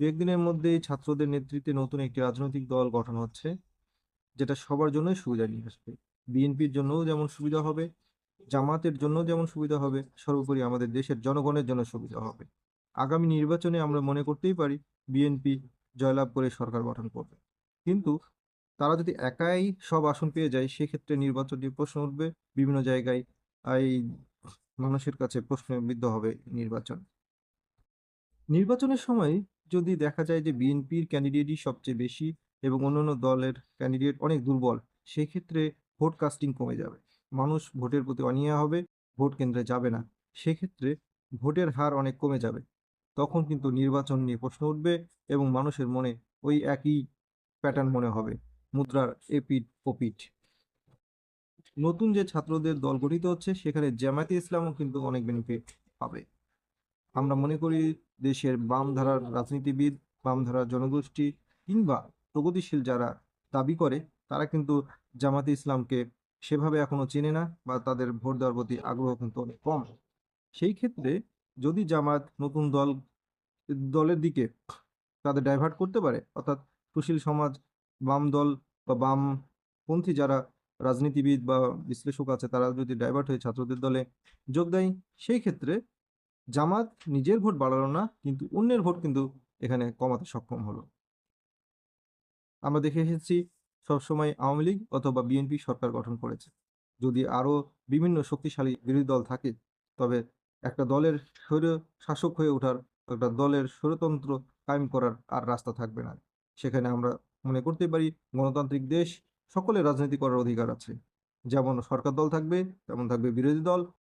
দু একদিনের মধ্যেই ছাত্রদের নেতৃত্বে নতুন একটি রাজনৈতিক দল গঠন হচ্ছে, যেটা সবার জন্যই সুবিধা নিয়ে আসবে। বিএনপির জন্যও যেমন সুবিধা হবে, জামাতের জন্য যেমন সুবিধা হবে, সর্বোপরি আমাদের দেশের জনগণের জন্য সুবিধা হবে। আগামী নির্বাচনে আমরা মনে করতেই পারি বিএনপি জয়লাভ করে সরকার গঠন করবে। কিন্তু তারা যদি একাই সব আসন পেয়ে যায়, সেক্ষেত্রে নির্বাচন নিয়ে প্রশ্ন উঠবে, বিভিন্ন জায়গায় এই মানুষের কাছে প্রশ্নবিদ্ধ হবে নির্বাচন। নির্বাচনের সময় যদি দেখা যায় যে বিএনপির ক্যান্ডিডেটই সবচেয়ে বেশি এবং অন্যান্য দলের ক্যান্ডিডেট অনেক দুর্বল, সেক্ষেত্রে ভোট কাস্টিং কমে যাবে। মানুষ ভোটের প্রতি অনীহা হবে ভোট কেন্দ্রে যাবে না। সেক্ষেত্রে ভোটের হার অনেক কমে যাবে। তখন কিন্তু নির্বাচন নিয়ে প্রশ্ন উঠবে এবং মানুষের মনে ওই একই প্যাটার্ন মনে হবে, মুদ্রার এপিট ওপিট নতুন যে ছাত্রদের দল গঠিত হচ্ছে, সেখানে জামায়াতে ইসলামও কিন্তু অনেক বেনিফিট পাবে। আমরা মনে করি দেশের বাম ধারার রাজনীতিবিদ বাম ধারার জনগোষ্ঠী কিংবা প্রগতিশীল যারা দাবি করে, তারা কিন্তু জামাতে ইসলামকে সেভাবে এখনও চেনে না বা তাদের ভোট দেওয়ার প্রতি আগ্রহ কিন্তু অনেক কম। সেই ক্ষেত্রে যদি জামাত নতুন দল, দলের দিকে তাদের ডাইভার্ট করতে পারে, অর্থাৎ সুশীল সমাজ, বাম দল বা বামপন্থী যারা রাজনীতিবিদ বা বিশ্লেষক আছে, তারা যদি ডাইভার্ট হয়ে ছাত্রদের দলে যোগ দেয়, সেই ক্ষেত্রে জামাত নিজের ভোট বাড়ালো না, কিন্তু অন্যের ভোট কিন্তু এখানে কমাতে সক্ষম হলো। আমরা দেখে এসেছি, সবসময় আওয়ামী লীগ অথবা বিএনপি সরকার গঠন করেছে। যদি আরও বিভিন্ন শক্তিশালী বিরোধী দল থাকে, তবে একটা দলের স্বৈর শাসক হয়ে ওঠার, একটা দলের স্বৈরতন্ত্র কায়েম করার আর রাস্তা থাকবে না। সেখানে আমরা মনে করতে পারি, গণতান্ত্রিক দেশ সকলে রাজনীতি করার অধিকার আছে। যেমন সরকার দল থাকবে, তেমন থাকবে বিরোধী দল।